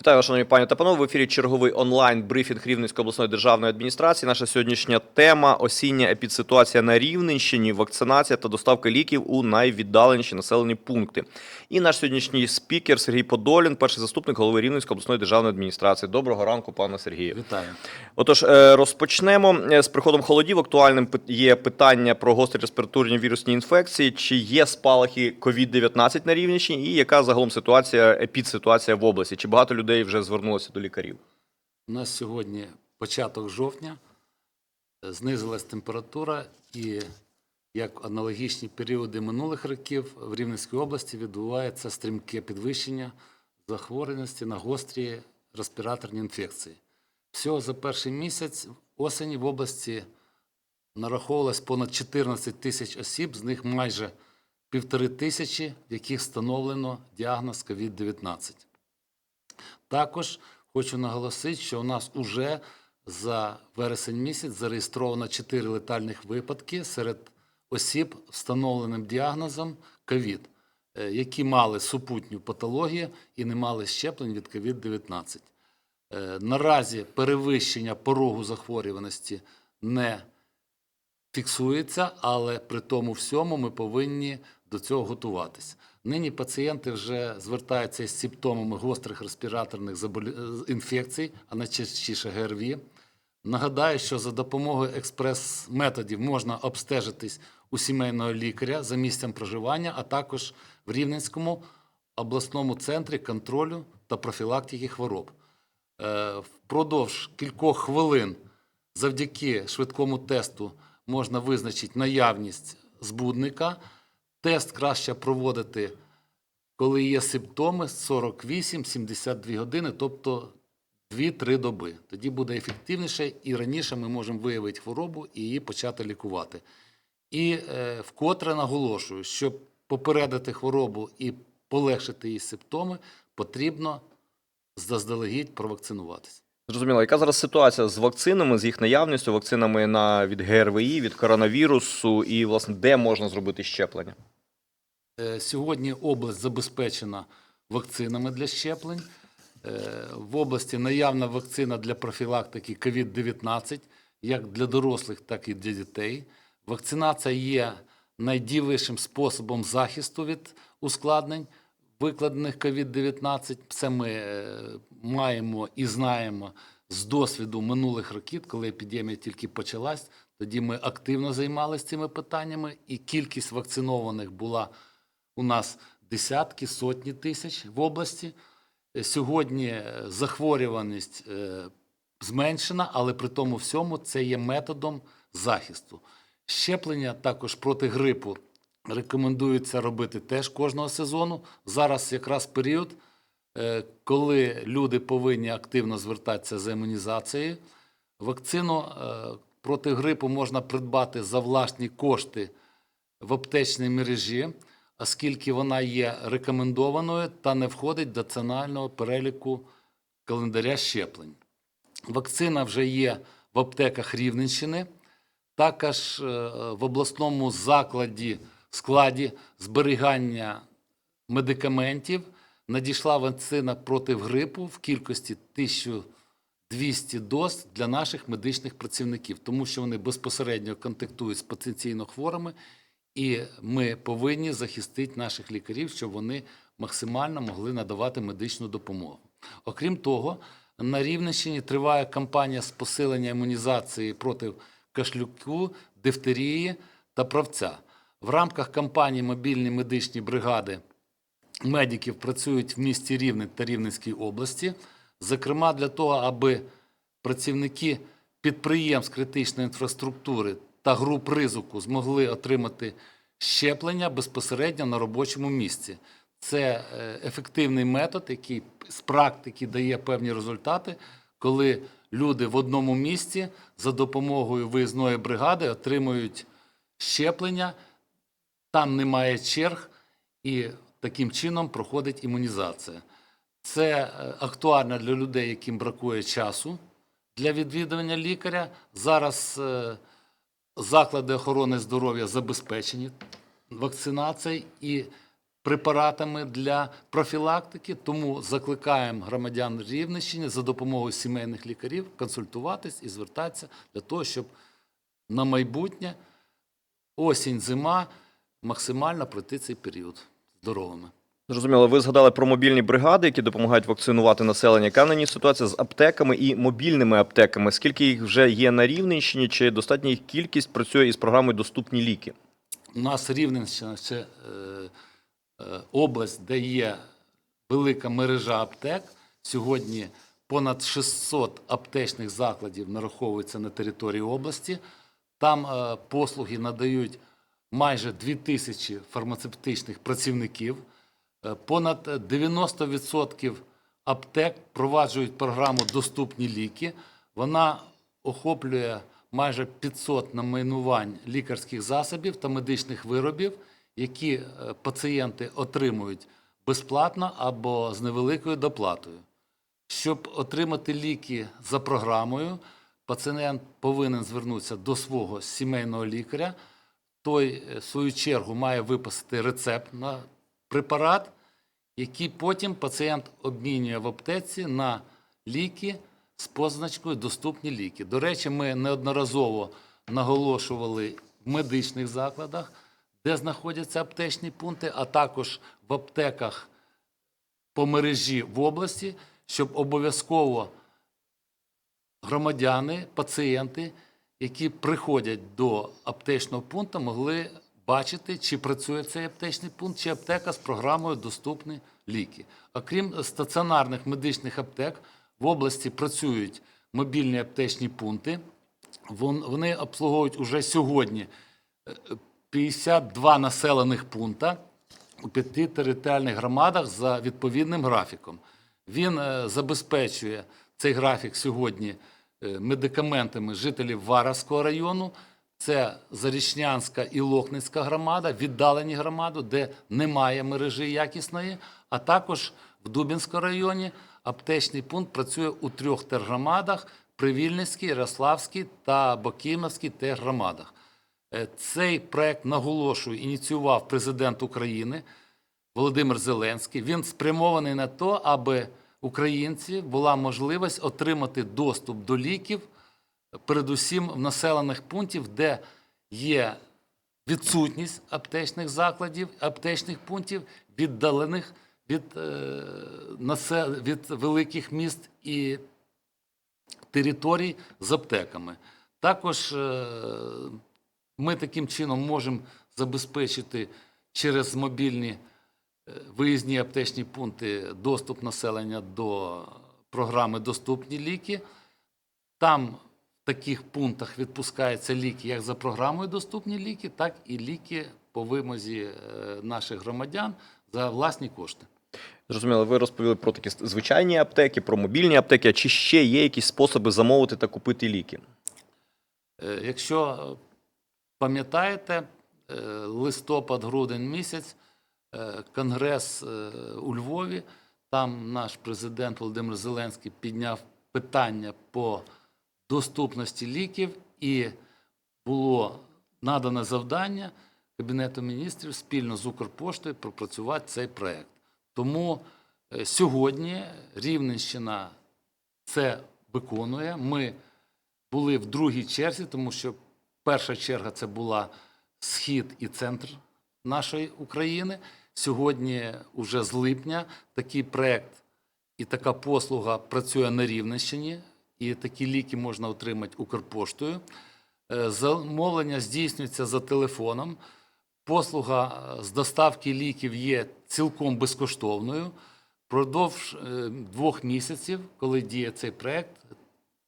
Вітаю, шановні пані та панове. В ефірі черговий онлайн брифінг Рівненської обласної державної адміністрації. Наша сьогоднішня тема осіння епідситуація на Рівненщині, вакцинація та доставка ліків у найвіддаленіші населені пункти. І наш сьогоднішній спікер Сергій Подолін, перший заступник голови Рівненської обласної державної адміністрації. Доброго ранку, пане Сергію. Вітаю. Отож, е, розпочнемо Е, з приходом холодів. Актуальним є питання про гострі респіраторні вірусні інфекції. Чи є спалахи COVID-19 на Рівненщині, і яка загалом ситуація, епідситуація в області? Чи багато людей вже звернулося до лікарів? У нас сьогодні початок жовтня, е, знизилась температура, і як аналогічні періоди минулих років в Рівненській області відбувається стрімке підвищення захворюваності на гострі респіраторні інфекції. Всього за перший місяць осені в області нараховувалось понад 14 тисяч осіб, з них майже півтори тисячі, в яких встановлено діагноз COVID-19. Також хочу наголосити, що у нас уже за вересень місяць зареєстровано 4 летальних випадки серед осіб, встановленим діагнозом ковід, е, які мали супутню патологію і не мали щеплень від COVID-19. Е, Наразі перевищення порогу захворюваності не фіксується, але при тому всьому ми повинні до цього готуватися. Нині пацієнти вже звертаються з симптомами гострих респіраторних заболі- інфекцій, а найчастіше ГРВІ. Нагадаю, що за допомогою експрес-методів можна обстежитись у сімейного лікаря за місцем проживання, а також в Рівненському обласному центрі контролю та профілактики хвороб. Е, Впродовж кількох хвилин завдяки швидкому тесту можна визначити наявність збудника. Тест краще проводити, коли є симптоми 48-72 години, тобто 2-3 доби. Тоді буде ефективніше і раніше ми можемо виявити хворобу і її почати лікувати. І е, вкотре наголошую, щоб попередити хворобу і полегшити її симптоми, потрібно заздалегідь провакцинуватися. Зрозуміло, яка зараз ситуація з вакцинами, з їх наявністю, вакцинами на від ГРВІ, від коронавірусу, і власне де можна зробити щеплення? Е, Сьогодні область забезпечена вакцинами для щеплень. Е, В області наявна вакцина для профілактики COVID-19 як для дорослих, так і для дітей. Вакцинація є найдієвішим способом захисту від ускладнень, викладених COVID-19. Це ми е, маємо і знаємо з досвіду минулих років, коли епідемія тільки почалась. Тоді ми активно займалися цими питаннями, і кількість вакцинованих була у нас десятки, сотні тисяч в області. Е, Сьогодні е, захворюваність е, зменшена, але при тому всьому це є методом захисту. Щеплення також проти грипу рекомендується робити теж кожного сезону. Зараз якраз період, коли люди повинні активно звертатися за імунізацією. Вакцину проти грипу можна придбати за власні кошти в аптечній мережі, оскільки вона є рекомендованою та не входить до національного переліку календаря щеплень. Вакцина вже є в аптеках Рівненщини, також е, в обласному закладі складі зберігання медикаментів надійшла вакцина проти грипу в кількості 1200 доз для наших медичних працівників, тому що вони безпосередньо контактують з потенційно хворими, і ми повинні захистити наших лікарів, щоб вони максимально могли надавати медичну допомогу. Окрім того, на Рівненщині триває кампанія з посилення імунізації проти кашлюку, дифтерії та правця. В рамках кампанії мобільні медичні бригади медиків працюють в місті Рівне та Рівненській області, зокрема для того, аби працівники підприємств критичної інфраструктури та груп ризику змогли отримати щеплення безпосередньо на робочому місці. Це е, ефективний метод, який з практики дає певні результати, коли люди в одному місці за допомогою виїзної бригади отримують щеплення, там немає черг, і таким чином проходить імунізація. Це е, актуально для людей, яким бракує часу для відвідування лікаря. Зараз е, заклади охорони здоров'я забезпечені вакцинацією, і препаратами для профілактики. Тому закликаємо громадян Рівненщини за допомогою сімейних лікарів консультуватись і звертатися для того, щоб на майбутнє осінь, зима максимально пройти цей період здоровими. Зрозуміло, ви згадали про мобільні бригади, які допомагають вакцинувати населення. Яка нині ситуація з аптеками і мобільними аптеками? Скільки їх вже є на Рівненщині? Чи достатня їх кількість працює із програмою Доступні ліки? У нас Рівненщина ще е, е, область, де є велика мережа аптек. Сьогодні понад 600 аптечних закладів нараховується на території області. Там е, послуги надають майже 2000 фармацевтичних працівників. Е, Понад 90% аптек впроваджують програму Доступні ліки. Вона охоплює майже 500 найменувань лікарських засобів та медичних виробів, які е, пацієнти отримують безплатно або з невеликою доплатою. Щоб отримати ліки за програмою, пацієнт повинен звернутися до свого сімейного лікаря. Той, е, в свою чергу, має виписати рецепт на препарат, який потім пацієнт обмінює в аптеці на ліки з позначкою Доступні ліки. До речі, ми неодноразово наголошували в медичних закладах, де знаходяться аптечні пункти, а також в аптеках по мережі в області, щоб обов'язково громадяни, пацієнти, які приходять до аптечного пункту, могли бачити, чи працює цей аптечний пункт, чи аптека з програмою Доступні ліки. Окрім стаціонарних медичних аптек, в області працюють мобільні аптечні пункти. Вони обслуговують уже сьогодні е, 52 населених пункта у п'яти територіальних громадах за відповідним графіком. Він е, забезпечує цей графік сьогодні е, медикаментами жителів Варавського району. Це Зарічнянська і Лохницька громада, віддалені громади, де немає мережі якісної, а також в Дубінському районі аптечний пункт працює у трьох тергромадах – Привільницькій, Ярославській та Бокімовській тергромадах. Е, Цей проект наголошую, ініціював президент України Володимир Зеленський. Він спрямований на те, аби українці була можливість отримати доступ до ліків, передусім в населених пунктів, де є відсутність аптечних закладів, аптечних пунктів, віддалених від, е, від великих міст і територій з аптеками. Також е, ми таким чином можемо забезпечити через мобільні е, виїзні аптечні пункти доступ населення до програми Доступні ліки. Там таких пунктах відпускаються ліки як за програмою Доступні ліки, так і ліки по вимозі е, наших громадян за власні кошти. Зрозуміло, ви розповіли про такі звичайні аптеки, про мобільні аптеки. А чи ще є якісь способи замовити та купити ліки? Е, Якщо пам'ятаєте, е, листопад-грудень місяць, конгрес у Львові, там наш президент Володимир Зеленський підняв питання по доступності ліків, і було надане завдання Кабінету міністрів спільно з Укрпоштою пропрацювати цей проект. Тому е, сьогодні Рівненщина це виконує. Ми були в другій черзі, тому що перша черга це була схід і центр нашої України. Сьогодні, уже з липня, такий проект і така послуга працює на Рівненщині, і такі ліки можна отримати Укрпоштою. Е, Замовлення здійснюється за телефоном. Послуга е, з доставки ліків є цілком безкоштовною. Продовж е, двох місяців, коли діє цей проект,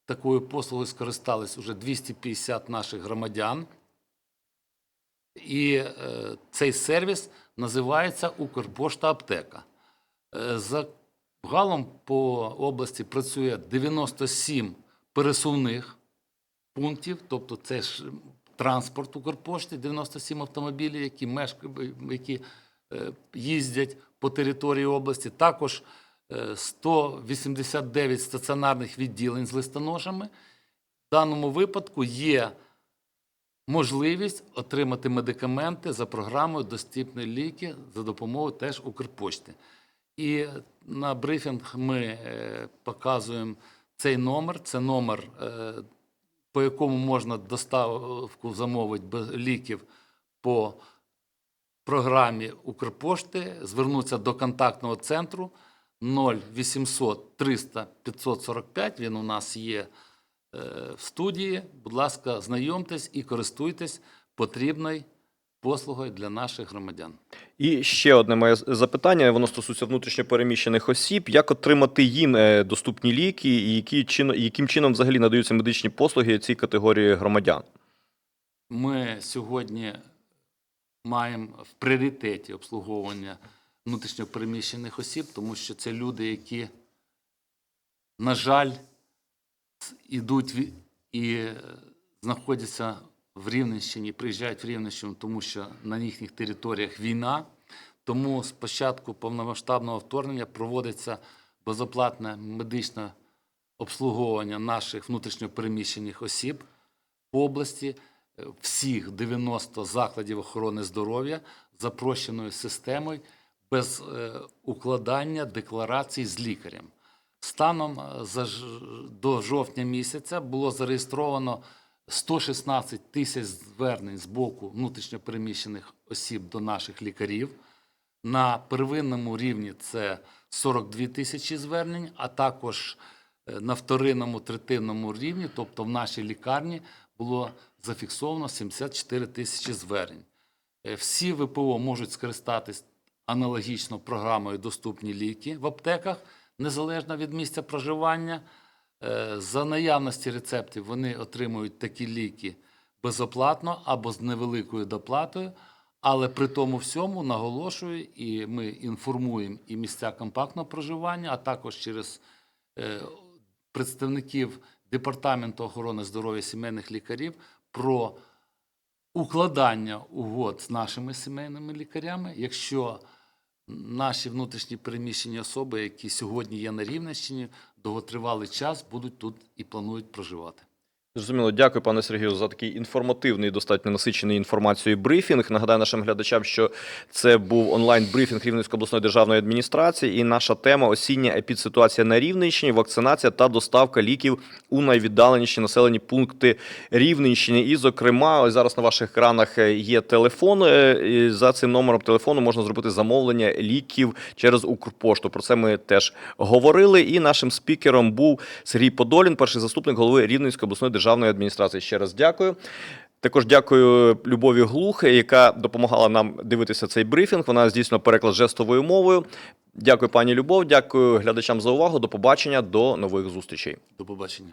такою послугою скористались уже 250 наших громадян. І цей сервіс називається Укрпошта Аптека. Е, Загалом по області працює 97 пересувних пунктів, тобто це ж транспорт Укрпошти, 97 автомобілів, які які е, їздять по території області. Також е, 189 стаціонарних відділень з листоношами. В даному випадку є можливість отримати медикаменти за програмою Доступні ліки за допомогою теж Укрпошти. І на брифінг ми е, показуємо цей номер. Це номер, е, по якому можна доставку замовити ліків по програмі Укрпошти, звернутися до контактного центру 0800 300 545. Він у нас є е, в студії. Будь ласка, знайомтесь і користуйтесь потрібною послугою для наших громадян. І ще одне моє запитання, воно стосується внутрішньопереміщених осіб. Як отримати їм е, доступні ліки, і які чино- яким чином взагалі надаються медичні послуги цій категорії громадян? Ми сьогодні маємо в пріоритеті обслуговування внутрішньопереміщених осіб, тому що це люди, які, на жаль, ідуть і е, знаходяться в Рівненщині, приїжджають в Рівненщину, тому що на їхніх територіях війна. Тому з початку повномасштабного вторгнення проводиться безоплатне медичне обслуговування наших внутрішньопереміщених осіб по області всіх 90 закладів охорони здоров'я за прощеною системою без е, укладання декларацій з лікарем. Станом е, до жовтня місяця було зареєстровано 116 тисяч звернень з боку внутрішньопереміщених осіб до наших лікарів. На первинному рівні це 42 тисячі звернень, а також е, на вторинному, третинному рівні, тобто в нашій лікарні, було зафіксовано 74 тисячі звернень. Е, Всі ВПО можуть скористатись аналогічно програмою Доступні ліки в аптеках, незалежно від місця проживання. Е, За наявності рецептів вони отримують такі ліки безоплатно або з невеликою доплатою. Але при тому всьому наголошую, і ми інформуємо і місця компактного проживання, а також через е, представників Департаменту охорони здоров'я сімейних лікарів про укладання угод з нашими сімейними лікарями, якщо наші внутрішні переміщені особи, які сьогодні є на Рівненщині, довготривалий час будуть тут і планують проживати. Зрозуміло, дякую, пане Сергію, за такий інформативний, достатньо насичений інформацією брифінг. Нагадаю нашим глядачам, що це був онлайн-брифінг Рівненської обласної державної адміністрації. І наша тема осіння епідситуація на Рівненщині, вакцинація та доставка ліків у найвіддаленіші населені пункти Рівненщини. І, зокрема, зараз на ваших екранах е, є телефон. е, За цим номером телефону можна зробити замовлення ліків через Укрпошту. Про це ми теж говорили. І нашим спікером був Сергій Подолін, перший заступник голови Рівненської обласної державної адміністрації. Ще раз дякую. Також дякую Любові Глух, яка допомагала нам дивитися цей брифінг. Вона здійснила переклад жестовою мовою. Дякую, пані Любов. Дякую глядачам за увагу. До побачення, до нових зустрічей. До побачення.